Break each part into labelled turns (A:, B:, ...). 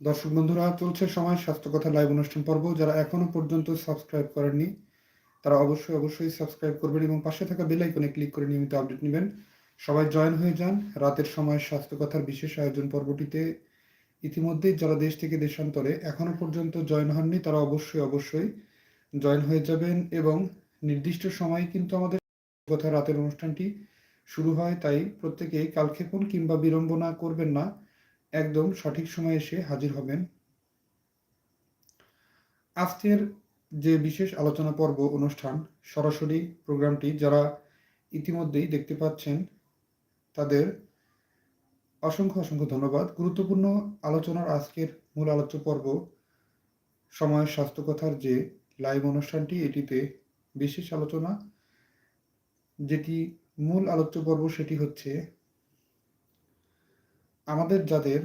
A: দর্শক বন্ধুরা, চলছে সময় স্বাস্থ্য কথা লাইভ অনুষ্ঠান পর্ব। যারা এখনও পর্যন্ত সাবস্ক্রাইব করেননি, তারা অবশ্যই অবশ্যই সাবস্ক্রাইব করবেন এবং পাশে থাকা বেল আইকনে ক্লিক করে নিয়মিত আপডেট নেবেন। সবাই জয়েন হয়ে যান। রাতের সময় স্বাস্থ্য কথার বিশেষ আয়োজন পর্বটিতে। ইতিমধ্যেই যারা দেশ থেকে দেশান্তরে এখনও পর্যন্ত জয়েন হননি, তারা অবশ্যই অবশ্যই জয়েন হয়ে যাবেন এবং নির্দিষ্ট সময়ে কিন্তু আমাদের কথা রাতের অনুষ্ঠানটি শুরু হয়। তাই প্রত্যেকেই কালক্ষেপণ কিংবা বিড়ম্বনা করবেন না। একদম সঠিক সময়ে এসে হাজির হবেন। আজকের যে বিশেষ আলোচনা পর্ব অনুষ্ঠান, সরাসরি প্রোগ্রামটি যারা ইতিমধ্যেই দেখতে পাচ্ছেন, তাদের অসংখ্য অসংখ্য ধন্যবাদ। গুরুত্বপূর্ণ আলোচনার আজকের মূল আলোচ্য পর্ব সময় স্বাস্থ্য কথার যে লাইভ অনুষ্ঠানটি, এটিতে বিশেষ আলোচনা। যেটি মূল আলোচ্য পর্ব, সেটি হচ্ছে আমাদের যাদের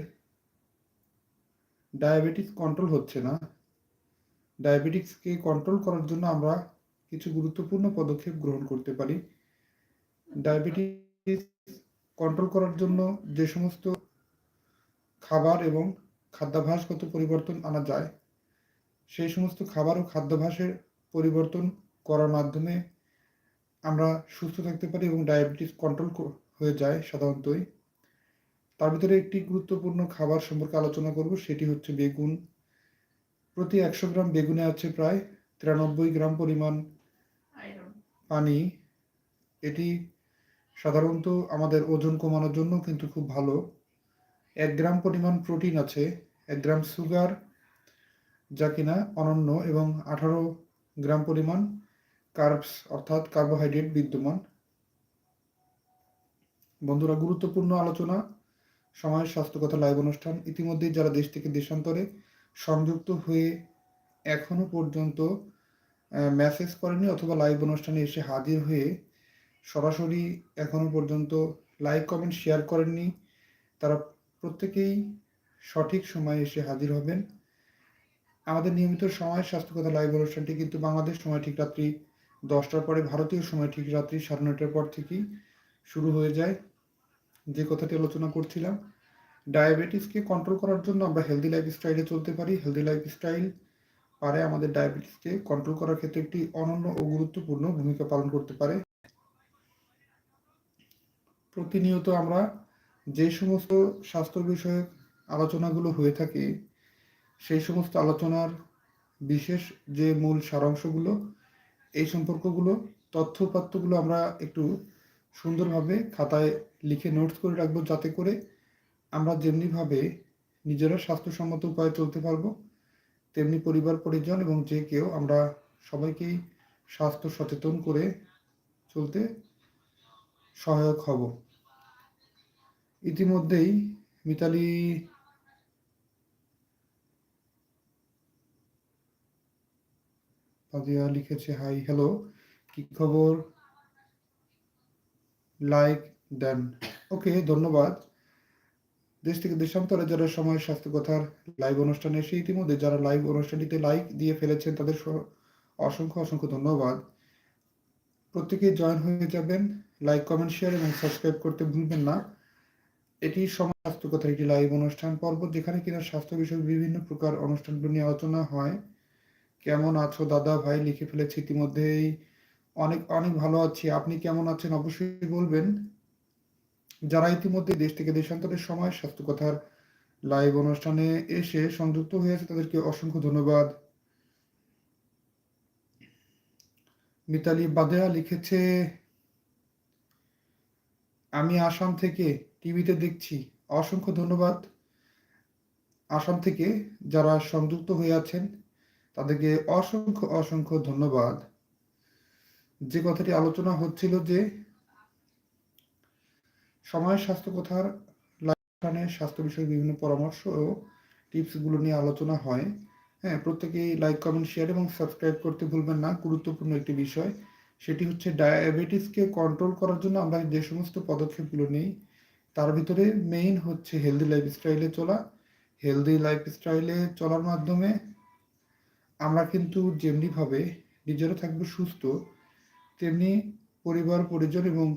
A: ডায়াবেটিস কন্ট্রোল হচ্ছে না ডায়াবেটিসকে কন্ট্রোল করার জন্য আমরা কিছু গুরুত্বপূর্ণ পদক্ষেপ গ্রহণ করতে পারি। ডায়াবেটিস কন্ট্রোল করার জন্য যে সমস্ত খাবার এবং খাদ্যাভ্যাসগত পরিবর্তন আনা যায়, সেই সমস্ত খাবার ও খাদ্যাভ্যাসের পরিবর্তন করার মাধ্যমে আমরা সুস্থ থাকতে পারি এবং ডায়াবেটিস কন্ট্রোল হয়ে যায় সাধারণতই। তার ভিতরে একটি গুরুত্বপূর্ণ খাবার সম্পর্কে আলোচনা করব সেটি হচ্ছে বেগুন। প্রতি একশো গ্রাম বেগুনে আছে প্রায় তিরানব্বই গ্রাম পরিমাণ পানি। এটি সাধারণত আমাদের ওজন কমানোর জন্য কিন্তু খুব ভালো। এক গ্রাম পরিমাণ প্রোটিন আছে এক গ্রাম সুগার যা কিনা অনন্য এবং আঠারো গ্রাম পরিমাণ কার্বস অর্থাৎ কার্বোহাইড্রেট বিদ্যমান। বন্ধুরা গুরুত্বপূর্ণ আলোচনা। সময়ের স্বাস্থ্যকথা লাইভ অনুষ্ঠান। ইতিমধ্যেই যারা দেশ থেকে দেশান্তরে সংযুক্ত হয়ে এখনও পর্যন্ত মেসেজ করেনি অথবা লাইভ অনুষ্ঠানে এসে হাজির হয়ে সরাসরি এখনও পর্যন্ত লাইক কমেন্ট শেয়ার করেননি, তারা প্রত্যেকেই সঠিক সময়ে এসে হাজির হবেন। আমাদের নিয়মিত সময় স্বাস্থ্যকথা লাইভ অনুষ্ঠানটি কিন্তু বাংলাদেশ সময় ঠিক রাত্রি দশটার পরে, ভারতীয় সময় ঠিক রাত্রি সাড়ে নয়টার পর থেকেই শুরু হয়ে যায়। যে কথাটি আলোচনা করছিলাম ডায়াবেটিসকে কন্ট্রোল করার জন্য আমরা হেলদি লাইফ স্টাইলে চলতে পারি। হেলদি লাইফ স্টাইল পারে আমাদের ডায়াবেটিসকে কন্ট্রোল করার ক্ষেত্রে একটি অনন্য ও গুরুত্বপূর্ণ ভূমিকা পালন করতে পারে। প্রতিনিয়ত আমরা যে সমস্ত স্বাস্থ্য বিষয়ক আলোচনাগুলো হয়ে থাকে, সেই সমস্ত আলোচনার বিশেষ যে মূল সারাংশগুলো, এই সম্পর্কগুলো তথ্যপাত্রগুলো আমরা একটু সুন্দরভাবে খাতায় লিখে নোটস করে রাখব যাতে করে আমরা যেমনিভাবে নিজেরা স্বাস্থ্যসম্মত উপায়ে চলতে পারব, তেমনি পরিবার, পরিজন এবং যে কেউ আমরা সবাইকেই স্বাস্থ্য সচেতন করে চলতে সহায়ক হব। ইতিমধ্যেই মিতালি লিখেছে, হাই হ্যালো কি খবর? লাইক দেন। ওকে, ধন্যবাদ। দেশ থেকে দেশান্তরে যারা সময়, স্বাস্থ্য, কথার লাইভ অনুষ্ঠানে এসে ইতিমধ্যে যারা লাইভ অনুষ্ঠানটিতে লাইক দিয়ে ফেলেছেন, তাদের অসংখ্য অসংখ্য ধন্যবাদ। প্রত্যেকে জয়েন হয়ে যাবেন। লাইক কমেন্ট শেয়ার এবং সাবস্ক্রাইব করতে ভুলবেন না। এটি সময়, স্বাস্থ্য, কথার একটি লাইভ অনুষ্ঠান পর্ব, যেখানে কিনা স্বাস্থ্য বিষয়ক বিভিন্ন প্রকার অনুষ্ঠানগুলো নিয়ে আলোচনা হয়। কেমন আছো দাদা ভাই? লিখে ফেলেছি ইতিমধ্যেই। অনেক অনেক ভালো আছি। আপনি কেমন আছেন? অবশ্যই বলবেন। যারা ইতিমধ্যে দেশ থেকে দেশান্তরের সময় স্বাস্থ্য কথার লাইভ অনুষ্ঠানে এসে সংযুক্ত হয়েছে, তাদেরকে অসংখ্য ধন্যবাদ। মিতালি বাদেয়া লিখেছে, আমি আসাম থেকে টিভিতে দেখছি। অসংখ্য ধন্যবাদ। আসাম থেকে যারা সংযুক্ত হয়ে আছেন, তাদেরকে অসংখ্য অসংখ্য ধন্যবাদ। যে কথাটি আলোচনা হচ্ছিল যে সময়, স্বাস্থ্য কথার লাইনে স্বাস্থ্য বিষয়ে বিভিন্ন পরামর্শ ও টিপসগুলো নিয়ে আলোচনা হয়। হ্যাঁ প্রত্যেকেই লাইক, কমেন্ট, শেয়ার এবং সাবস্ক্রাইব করতে ভুলবেন না। গুরুত্বপূর্ণ একটি বিষয়, সেটি হচ্ছে ডায়াবেটিসকে কন্ট্রোল করার জন্য আমরা যে সমস্ত পদক্ষেপগুলো নিই, তার ভিতরে মেইন হচ্ছে হেলদি লাইফস্টাইলে চলা। হেলদি লাইফস্টাইলে চলার মাধ্যমে আমরা কিন্তু যেমনিভাবে নিজেরা থাকব সুস্থ, তেমনি পরিবার, পরিজন এবং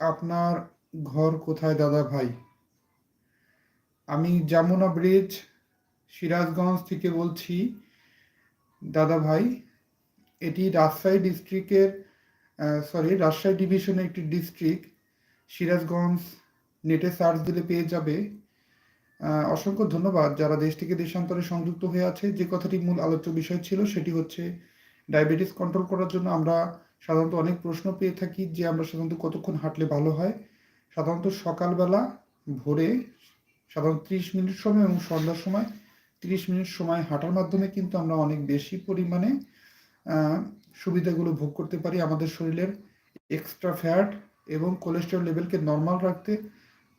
A: আপনার ঘর কোথায়, দাদা ভাই? আমি যমুনা ব্রিজ, সিরাজগঞ্জ থেকে বলছি। দাদা ভাই, এটি রাজশাহী ডিস্ট্রিক্টের সরি রাজশাহী ডিভিশনের একটি ডিস্ট্রিক্ট। সিরাজগঞ্জ নেটে সার্চ দিলে পেয়ে যাবে। অসংখ্য ধন্যবাদ। যারা দেশ থেকে দেশান্তরে সংযুক্ত হয়ে আছে, যে কথাটি মূল আলোচ্য বিষয় ছিল, সেটি হচ্ছে ডায়াবেটিস কন্ট্রোল করার জন্য আমরা সাধারণত অনেক প্রশ্ন পেয়ে থাকি যে আমরা সাধারণত কতক্ষণ হাঁটলে ভালো হয়। সাধারণত সকালবেলা ভোরে সাধারণত ত্রিশ মিনিট সময় এবং সন্ধ্যার সময় তিরিশ মিনিট সময় হাঁটার মাধ্যমে কিন্তু আমরা অনেক বেশি পরিমাণে সুবিধাগুলো ভোগ করতে পারি আমাদের শরীরের এক্সট্রা ফ্যাট এবং কোলেস্টেরল লেভেলকে নর্মাল রাখতে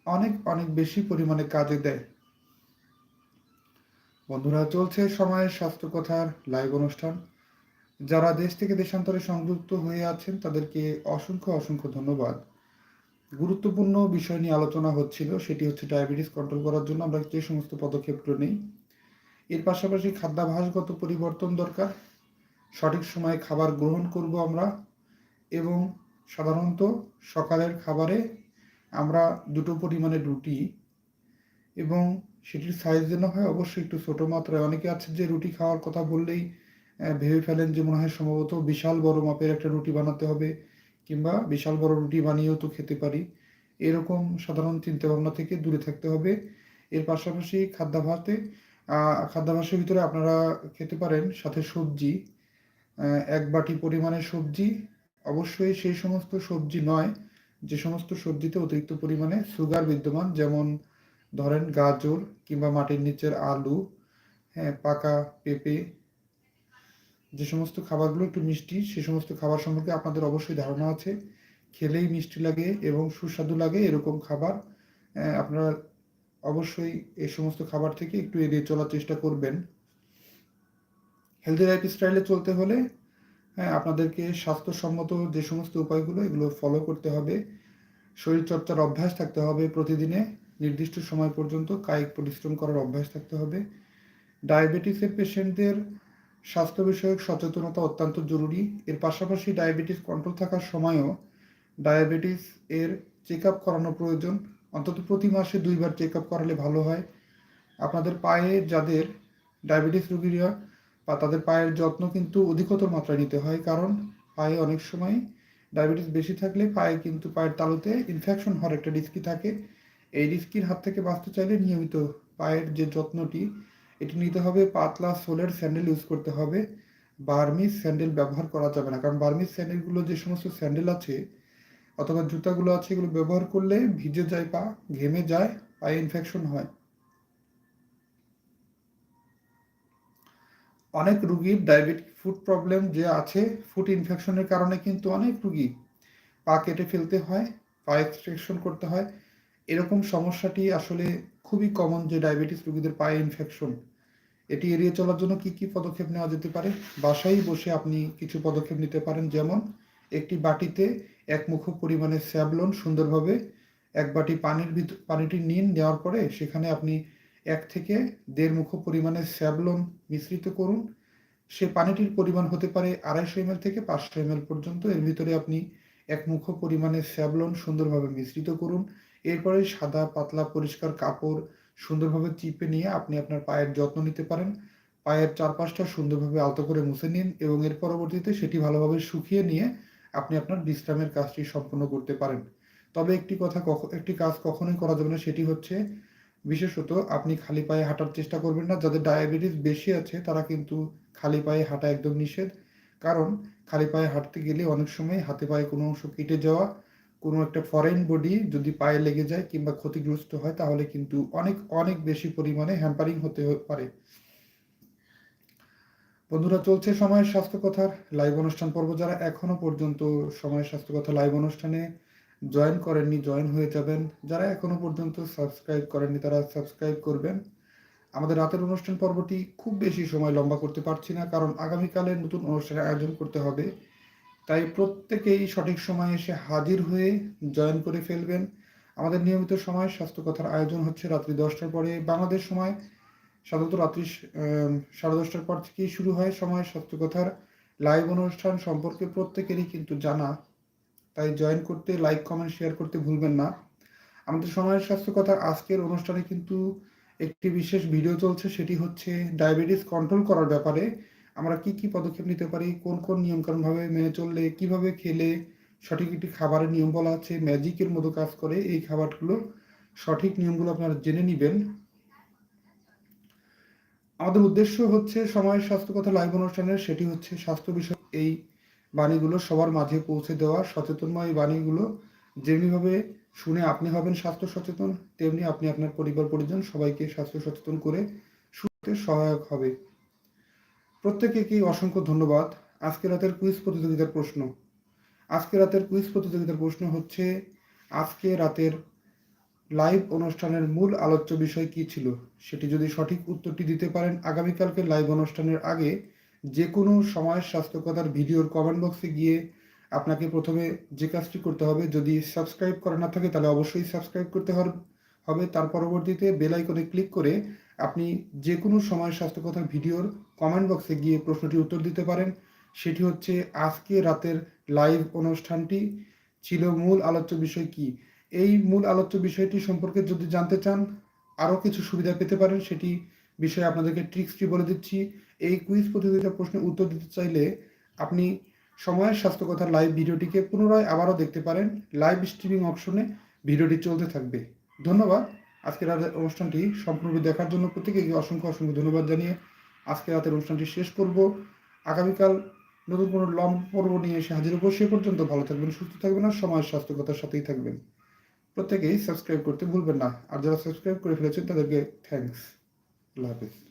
A: অনেক অনেক বেশি পরিমাণে কাজে দেয়। বন্ধুরা, চলছে সময়ের স্বাস্থ্য কথার লাইভ অনুষ্ঠান। যারা দেশ থেকে দেশান্তরে সংযুক্ত হয়ে আছেন, তাদেরকে অসংখ্য অসংখ্য ধন্যবাদ। গুরুত্বপূর্ণ বিষয় নিয়ে আলোচনা হচ্ছিল, সেটি হচ্ছে ডায়াবেটিস কন্ট্রোল করার জন্য আমরা যে সমস্ত পদক্ষেপগুলো নেই। এর পাশাপাশি খাদ্যাভ্যাসগত পরিবর্তন দরকার। সঠিক সময়ে খাবার গ্রহণ করব আমরা এবং সাধারণত সকালের খাবারে আমরা দুটো পরিমাণে রুটি এবং সেটির সাইজ যেন হয় অবশ্যই একটু ছোট মাত্রায়। অনেকে আছে যে রুটি খাওয়ার কথা বললেই ভেবে ফেলেন যে মনে হয় সম্ভবত বিশাল বড় মাপের একটা রুটি বানাতে হবে কিংবা বিশাল বড় রুটি বানিয়েও তো খেতে পারি। এরকম সাধারণ চিন্তাভাবনা থেকে দূরে থাকতে হবে। এর পাশাপাশি খাদ্যাভ্যাসে আহ, খাদ্যাভ্যাসের ভিতরে আপনারা খেতে পারেন সাথে সবজি। এক বাটি পরিমাণে সবজি। অবশ্যই সেই সমস্ত সবজি নয় যে সমস্ত সবজিতে অতিরিক্ত পরিমাণে সুগার বিদ্যমান যেমন ধরেন গাজর কিংবা মাটির নিচের আলু হ্যাঁ পাকা পেঁপে যে সমস্ত খাবারগুলো একটু মিষ্টি, সে সমস্ত খাবার সম্পর্কে আপনাদের অবশ্যই ধারণা আছে। খেলেই মিষ্টি লাগে এবং সুস্বাদু লাগে এরকম খাবার। আপনারা অবশ্যই এই সমস্ত খাবার থেকে একটু এড়িয়ে চলার চেষ্টা করবেন। হেলদি লাইফ স্টাইলে চলতে হলে হ্যাঁ আপনাদেরকে স্বাস্থ্যসম্মত যে সমস্ত উপায়গুলো, এগুলো ফলো করতে হবে। শরীরচর্চার অভ্যাস থাকতে হবে প্রতিদিনে, নির্দিষ্ট সময় পর্যন্ত কায়িক পরিশ্রম করার অভ্যাস থাকতে হবে। ডায়াবেটিসের পেশেন্টদের স্বাস্থ্য বিষয়ক সচেতনতা অত্যন্ত জরুরি। এর পাশাপাশি ডায়াবেটিস কন্ট্রোল থাকার সময়ও ডায়াবেটিস এর চেক আপ করানো প্রয়োজন। অন্তত প্রতি মাসে দুইবার চেক আপ করালে ভালো হয়। আপনাদের পায়ে যাদের ডায়াবেটিস রোগীরা বা তাদের পায়ের যত্ন কিন্তু অধিকতর মাত্রায় নিতে হয়। কারণ পায়ে অনেক সময় ডায়াবেটিস বেশি থাকলে পায়ে কিন্তু পায়ের তালুতে ইনফেকশন হওয়ার একটা রিস্কি থাকে। এই রিস্কির হাত থেকে বাঁচতে চাইলে নিয়মিত পায়ের যে যত্নটি এটি নিতে হবে পাতলা সোলের স্যান্ডেল ইউজ করতে হবে। বার্মিস স্যান্ডেল ব্যবহার করা যাবে না। কারণ বার্মিস স্যান্ডেলগুলো যে সমস্ত স্যান্ডেল আছে অথবা জুতাগুলো আছে, এগুলো ব্যবহার করলে ভিজে যায় পা ঘেমে যায় পায়ে ইনফেকশন হয়। অনেক রুগীর ডায়াবেটিক ফুড প্রবলেম যে আছে, ফুড ইনফেকশনের কারণে কিন্তু অনেক রুগী পা কেটে ফেলতে হয়, পা এক্সট্রেকশন করতে হয়। এরকম সমস্যাটি আসলে খুবই কমন যে ডায়াবেটিস রোগীদের পায়ে ইনফেকশন এটি এড়িয়ে চলার জন্য কি কি পদক্ষেপ নেওয়া যেতে পারে? বাসায় বসে আপনি কিছু পদক্ষেপ নিতে পারেন, যেমন একটি বাটিতে এক মুখ পরিমাণে স্যাবলন সুন্দরভাবে এক বাটি পানির ভিতর পানিটি নিন, নেওয়ার পরে সেখানে আপনি এক থেকে দেড় মুখ পরিমাণে স্যাবলন মিশ্রিত করুন। সে পানিটির পরিমাণ হতে পারে আড়াইশো এমএল থেকে পাঁচশো এমএল পর্যন্ত। এর ভিতরে আপনি এক মুখ পরিমাণে স্যাবলন সুন্দরভাবে মিশ্রিত করুন। এরপরে সাদা, পাতলা, পরিষ্কার কাপড় সুন্দরভাবে চিপে নিয়ে আপনি আপনার পায়ের যত্ন নিতে পারেন। পায়ের চারপাশটা সুন্দরভাবে আলতো করে মুছে নিন এবং এর পরবর্তীতে সেটি ভালোভাবে শুকিয়ে নিয়ে আপনি আপনার বিশ্রামের কাজটি সম্পন্ন করতে পারেন। তবে একটি কথা একটি কাজ কখনোই করা যাবে না, সেটি হচ্ছে বিশেষত আপনি খালি পায়ে হাঁটার চেষ্টা করবেন না। যাদের ডায়াবেটিস বেশি আছে, তারা কিন্তু খালি পায়ে হাঁটা একদম নিষেধ। কারণ খালি পায়ে হাঁটতে গেলে অনেক সময় হাতে পায়ে কোনো অংশ কেটে যাওয়া কোনো একটা ফরেন বডি যদি পায়ে লেগে যায় কিংবা ক্ষতিগ্রস্ত হয়, তাহলে কিন্তু অনেক অনেক বেশি পরিমাণে হ্যাম্পারিং হতে পারে। বন্ধুরা, চলছে সময়ের স্বাস্থ্য কথার লাইভ অনুষ্ঠান পর্ব। যারা এখনও পর্যন্ত সময়ের স্বাস্থ্য কথা লাইভ অনুষ্ঠানে জয়েন করেননি জয়েন হয়ে যাবেন। যারা এখনও পর্যন্ত সাবস্ক্রাইব করেননি, তারা সাবস্ক্রাইব করবেন। আমাদের রাতের অনুষ্ঠান পর্বটি খুব বেশি সময় লম্বা করতে পারছি না, কারণ আগামীকালে নতুন অনুষ্ঠানের আয়োজন করতে হবে। তাই প্রত্যেকেই সঠিক সময়ে এসে হাজির হয়ে জয়েন করে ফেলবেন। আমাদের নিয়মিত সময় স্বাস্থ্য কথার আয়োজন হচ্ছে রাত্রি দশটার পরে। বাংলাদেশ সময় সাধারণত রাত্রি সাড়ে দশটার পর থেকেই শুরু হয় সময় স্বাস্থ্য কথার লাইভ অনুষ্ঠান সম্পর্কে প্রত্যেকেরই কিন্তু জানা। তাই জয়েন করতে, লাইক, কমেন্ট, শেয়ার করতে ভুলবেন না। আমাদের সময়ের স্বাস্থ্য কথার আজকের অনুষ্ঠানে কিন্তু একটি বিশেষ ভিডিও চলছে, সেটি হচ্ছে ডায়াবেটিস কন্ট্রোল করার ব্যাপারে। আমরা কি কি পদক্ষেপ নিতে পারি? কোন কোন নিয়মকানুনভাবে মেনে চললে, কীভাবে খেলে, সঠিক একটি খাবারের নিয়ম বলা আছে, ম্যাজিকের মতো কাজ করে এই খাবারগুলো সঠিক নিয়মগুলো আপনারা জেনে নেবেন। আমাদের উদ্দেশ্য হচ্ছে সময়ের স্বাস্থ্য কথা লাইভ অনুষ্ঠানের সেটি হচ্ছে স্বাস্থ্য বিষয়ক এই বাণীগুলো সবার মাঝে পৌঁছে দেওয়া। সচেতনময় এই বাণীগুলো যেমনিভাবে শুনে আপনি হবেন স্বাস্থ্য সচেতন, তেমনি আপনি আপনার পরিবার, পরিজন সবাইকে স্বাস্থ্য সচেতন করে সুস্থে, সহায়ক হবে। প্রত্যেকে কি অসংখ্য ধন্যবাদ। আজকে রাতের কুইজ প্রতিযোগিতার প্রশ্ন। আজকে রাতের কুইজ প্রতিযোগিতার প্রশ্ন হচ্ছে, আজকে রাতের লাইভ অনুষ্ঠানের মূল আলোচ্য বিষয় কি ছিল? সেটি যদি সঠিক উত্তরটি দিতে পারেন, আগামীকালকে লাইভ অনুষ্ঠানের আগে যে কোনো সময় স্বাস্থ্যকতার ভিডিওর কমেন্ট বক্সে গিয়ে আপনাকে প্রথমে যে কাজটি করতে হবে, যদি সাবস্ক্রাইব করা না থাকে, তাহলে অবশ্যই সাবস্ক্রাইব করতে হবে। তার পরবর্তীতে বেল আইকনে ক্লিক করে আপনি যে কোনো সময় স্বাস্থ্যকতার ভিডিওর কমেন্ট বক্সে গিয়ে প্রশ্নটি উত্তর দিতে পারেন। সেটি হচ্ছে, আজকে রাতের লাইভ অনুষ্ঠানটি ছিল মূল আলোচ্য বিষয় কি? এই মূল আলোচ্য বিষয়টি সম্পর্কে যদি জানতে চান, আরও কিছু সুবিধা পেতে পারেন। সেটি বিষয়ে আপনাদেরকে ট্রিক্সটি বলে দিচ্ছি। এই কুইজ প্রতিযোগিতার প্রশ্নের উত্তর দিতে চাইলে আপনি সময়ের স্বাস্থ্যকথার লাইভ ভিডিওটিকে পুনরায় আবারও দেখতে পারেন। লাইভ স্ট্রিমিং অপশনে ভিডিওটি চলতে থাকবে। ধন্যবাদ। আজকের অনুষ্ঠানটি সম্পূর্ণ দেখার জন্য প্রত্যেকেকে অসংখ্য অসংখ্য ধন্যবাদ জানিয়ে আজকে রাতের অনুষ্ঠানটি শেষ করব। আগামীকাল নতুন কোনো লং পর্ব নিয়ে এসে হাজির হব। সে পর্যন্ত ভালো থাকবেন, সুস্থ থাকবেন আর সময় স্বাস্থ্যকতার সাথেই থাকবেন। প্রত্যেকেই সাবস্ক্রাইব করতে ভুলবেন না। আর যারা সাবস্ক্রাইব করে ফেলেছেন তাদেরকে থ্যাংকস আল্লাহ হাফিজ।